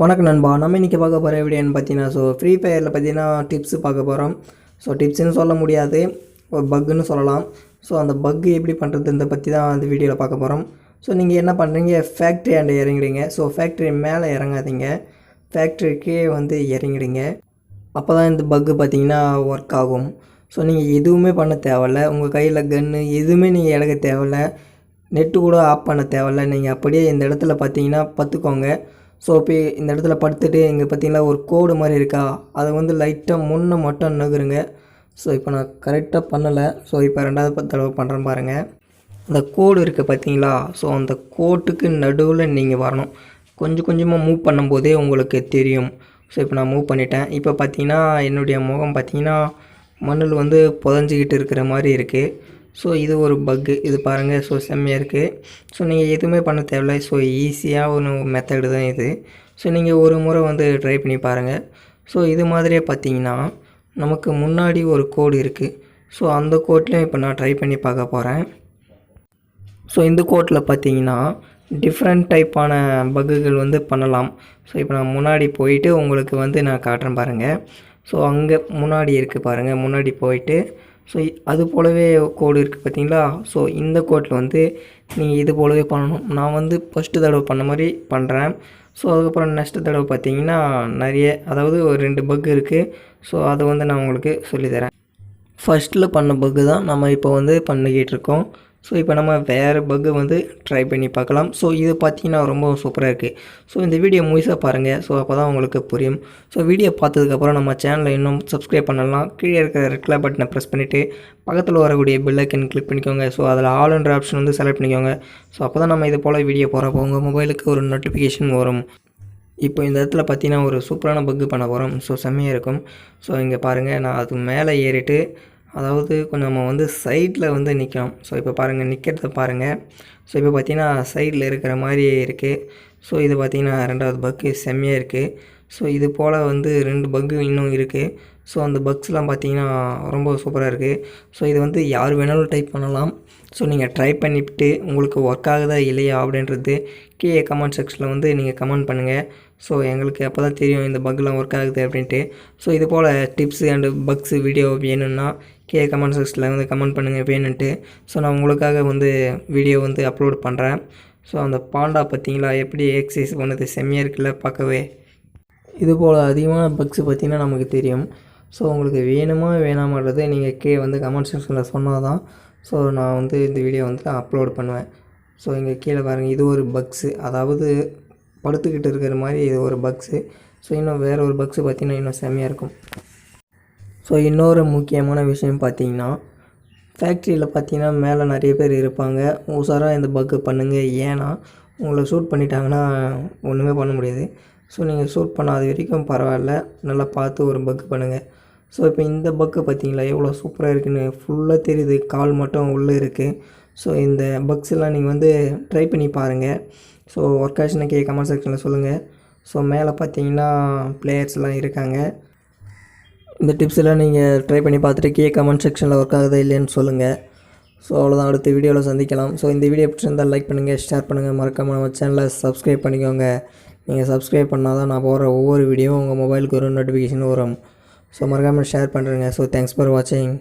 வணக்கம் நண்பா. நம்ம இன்றைக்கி பார்க்க போகிற எப்படின்னு பார்த்தீங்கன்னா ஸோ ஃப்ரீ ஃபயரில் பார்த்தீங்கன்னா டிப்ஸு பார்க்க போகிறோம் ஸோ டிப்ஸ்னு சொல்ல முடியாது. ஒரு பக்குன்னு சொல்லலாம். ஸோ அந்த பக்கு எப்படி பண்ணுறதுன்றத பற்றி தான் அந்த வீடியோவில் பார்க்க போகிறோம் ஸோ நீங்கள் என்ன பண்ணுறீங்க ஃபேக்ட்ரி அண்டு இறங்கிடுங்க ஸோ ஃபேக்ட்ரி மேலே இறங்காதீங்க. ஃபேக்ட்ரிக்கே வந்து இறங்கிடுங்க அப்போ தான் இந்த பக்கு பார்த்தீங்கன்னா ஒர்க் ஆகும். ஸோ நீங்கள் எதுவுமே பண்ண தேவையில்ல. உங்கள் கையில் கன்று எதுவுமே நீங்கள் இறங்க தேவையில்ல. நெட்டு கூட ஆஃப் பண்ண தேவையில்ல. நீங்கள் அப்படியே இந்த இடத்துல பார்த்தீங்கன்னா பார்த்துக்கோங்க. ஸோ இப்போ இந்த இடத்துல படுத்துட்டு இங்கே பார்த்தீங்கன்னா ஒரு கோடு மாதிரி இருக்கா? அதை வந்து லைட்டாக முன்னே மட்டும் நகருங்க. ஸோ இப்போ நான் கரெக்டாக பண்ணலை. ஸோ இப்போ ரெண்டாவது பத்து தடவை பண்ணுறேன் பாருங்கள் அந்த கோடு இருக்குது பார்த்தீங்களா ஸோ அந்த கோட்டுக்கு நடுவில் நீங்கள் வரணும். கொஞ்சம் கொஞ்சமாக மூவ் பண்ணும்போதே உங்களுக்கு தெரியும். ஸோ இப்போ நான் மூவ் பண்ணிட்டேன். இப்போ பார்த்தீங்கன்னா என்னுடைய முகம் பார்த்தீங்கன்னா மண்ணில் வந்து புதஞ்சிக்கிட்டு இருக்கிற மாதிரி இருக்குது ஸோ இது ஒரு பக்கு இது பாருங்கள் ஸோ செம்மையாக இருக்குது ஸோ நீங்கள் எதுவுமே பண்ண தேவையில்ல. ஸோ ஈஸியாக ஒரு மெத்தடு தான் இது. ஸோ நீங்கள் ஒரு முறை வந்து ட்ரை பண்ணி பாருங்கள் ஸோ இது மாதிரியே பார்த்தீங்கன்னா நமக்கு முன்னாடி ஒரு கோடு இருக்குது ஸோ அந்த கோட்லேயும் இப்போ நான் ட்ரை பண்ணி பார்க்க போகிறேன் ஸோ இந்த கோட்டில் பார்த்தீங்கன்னா டிஃப்ரெண்ட் டைப்பான பக்குகள் வந்து பண்ணலாம். ஸோ இப்போ நான் முன்னாடி போயிட்டு உங்களுக்கு வந்து நான் காட்டுறேன் பாருங்கள் ஸோ அங்கே முன்னாடி இருக்குது பாருங்கள் முன்னாடி போயிட்டு ஸோ அது போலவே கோடு இருக்குது பார்த்தீங்களா ஸோ இந்த கோட்டில் வந்து நீங்கள் இது போலவே பண்ணணும். நான் வந்து ஃபஸ்ட்டு தடவை பண்ண மாதிரி பண்ணுறேன் ஸோ அதுக்கப்புறம் நெக்ஸ்ட் தடவை பார்த்தீங்கன்னா நிறைய அதாவது ஒரு ரெண்டு பக் இருக்குது ஸோ அதை வந்து நான் உங்களுக்கு சொல்லித்தரேன். ஃபஸ்ட்டில் பண்ண பக்கு தான் நம்ம இப்போ வந்து பண்ணிக்கிட்டு இருக்கோம். ஸோ இப்போ நம்ம வேறு பக்கு வந்து ட்ரை பண்ணி பார்க்கலாம். ஸோ இது பார்த்தீங்கன்னா ரொம்ப சூப்பராக இருக்குது ஸோ இந்த வீடியோ முழுசாக பாருங்கள் ஸோ அப்போ தான் உங்களுக்கு புரியும். ஸோ வீடியோ பார்த்ததுக்கப்புறம் நம்ம சேனலை இன்னும் சப்ஸ்கிரைப் பண்ணலாம். கீழே இருக்கிற ரெட் கலர் பட்டனை ப்ரெஸ் பண்ணிவிட்டு பக்கத்தில் வரக்கூடிய பில்லக்கன் கிளிக் பண்ணிக்கோங்க. ஸோ அதில் ஆல்ன்ற ஆப்ஷன் வந்து செலக்ட் பண்ணிக்கோங்க. ஸோ அப்போ தான் நம்ம இது போல் வீடியோ போகிறப்போ உங்கள் மொபைலுக்கு ஒரு நோட்டிஃபிகேஷன் வரும். இப்போ இந்த இடத்துல பார்த்தீங்கன்னா ஒரு சூப்பரான பக்கு பண்ண போகிறோம் ஸோ செம்மையாக இருக்கும். ஸோ இங்கே பாருங்கள் நான் அது மேலே ஏறிட்டு அதாவது கொஞ்சம் நம்ம வந்து சைடில் வந்து நிற்கணும் ஸோ இப்போ பாருங்கள் நிற்கிறத பாருங்கள் ஸோ இப்போ பார்த்தீங்கன்னா சைடில் இருக்கிற மாதிரி இருக்குது ஸோ இது பார்த்தீங்கன்னா ரெண்டாவது பக்கு செம்மையாக இருக்குது ஸோ இது போல் வந்து ரெண்டு பக்கு இன்னும் இருக்குது ஸோ அந்த பக்ஸ்லாம் பார்த்தீங்கன்னா ரொம்ப சூப்பராக இருக்குது ஸோ இது வந்து யார் வேணாலும் டைப் பண்ணலாம். ஸோ நீங்கள் ட்ரை பண்ணிவிட்டு உங்களுக்கு ஒர்க் ஆகுதா இல்லையா அப்படின்றது கீழே கமெண்ட் செக்ஷனில் வந்து நீங்கள் கமெண்ட் பண்ணுங்கள் ஸோ எங்களுக்கு அப்போ தான் தெரியும் இந்த பக்லாம் ஒர்க் ஆகுது அப்படின்ட்டு. ஸோ இது போல் டிப்ஸு அண்டு பக்ஸு வீடியோ வேணும்னா கீழே கமெண்ட் செக்ஷனில் வந்து கமெண்ட் பண்ணுங்கள் வேணுன்ட்டு ஸோ நான் உங்களுக்காக வந்து வீடியோ வந்து அப்லோட் பண்ணுறேன் ஸோ அந்த பாண்டா பார்த்தீங்களா எப்படி எக்ஸசைஸ் பண்ணுது? செம்மையாக இருக்குல்ல பார்க்கவே. இது போல் அதிகமான பக்ஸ் பார்த்திங்கன்னா நமக்கு தெரியும். ஸோ உங்களுக்கு வேணுமா வேணாமன்றது நீங்கள் கே வந்து கமெண்ட் செக்ஷனில் சொன்னால் தான் ஸோ நான் வந்து இந்த வீடியோ வந்து அப்லோட் பண்ணுவேன். ஸோ இங்கே கீழே பாருங்கள் இது ஒரு பக்ஸு அதாவது படுத்துக்கிட்டு இருக்கிற மாதிரி இது ஒரு பக்ஸு ஸோ இன்னும் வேறு ஒரு பக்ஸு பார்த்திங்கன்னா இன்னும் செம்மையாக இருக்கும். ஸோ இன்னொரு முக்கியமான விஷயம் பார்த்தீங்கன்னா ஃபேக்ட்ரியில் பார்த்தீங்கன்னா மேலே நிறைய பேர் இருப்பாங்க. உஷாராக இந்த பக்கு பண்ணுங்கள் ஏன்னா உங்களை ஷூட் பண்ணிட்டாங்கன்னா ஒன்றுமே பண்ண முடியாது. ஸோ நீங்கள் ஷூட் பண்ணாத வரைக்கும் பரவாயில்ல. நல்லா பார்த்து ஒரு பக்கு பண்ணுங்கள் ஸோ இப்போ இந்த பக்கு பார்த்தீங்களா? எவ்வளோ சூப்பராக இருக்குன்னு ஃபுல்லாக தெரியுது. கால் மட்டும் உள்ளே இருக்குது ஸோ இந்த பக்ஸ் எல்லாம் நீங்கள் வந்து ட்ரை பண்ணி பாருங்கள் ஸோ ஒர்க் ஆச்சுன்னா கமெண்ட் செக்ஷனில் சொல்லுங்கள் ஸோ மேலே பார்த்தீங்கன்னா பிளேயர்ஸ்லாம் இருக்காங்க. இந்த டிப்ஸ் எல்லாம் நீங்கள் ட்ரை பண்ணி பார்த்துட்டு கே கமெண்ட் செக்ஷனில் ஒர்க் ஆகுதா இல்லைன்னு சொல்லுங்கள் ஸோ அவ்வளோதான் அடுத்த வீடியோவில் சந்திக்கலாம். ஸோ இந்த வீடியோ பிடிச்சிருந்தால் லைக் பண்ணுங்கள் ஷேர் பண்ணுங்கள் மறக்காமல் நம்ம சேனலை சப்ஸ்கிரைப் பண்ணிக்கோங்க. நீங்கள் சப்ஸ்கிரைப் பண்ணால் தான் நான் போகிற ஒவ்வொரு வீடியோவும் உங்கள் மொபைலுக்கு ஒரு நோட்டிஃபிகேஷன் வரும். ஸோ மறக்காமல் ஷேர் பண்ணுறேங்க ஸோ தேங்க்ஸ் ஃபார் வாட்சிங்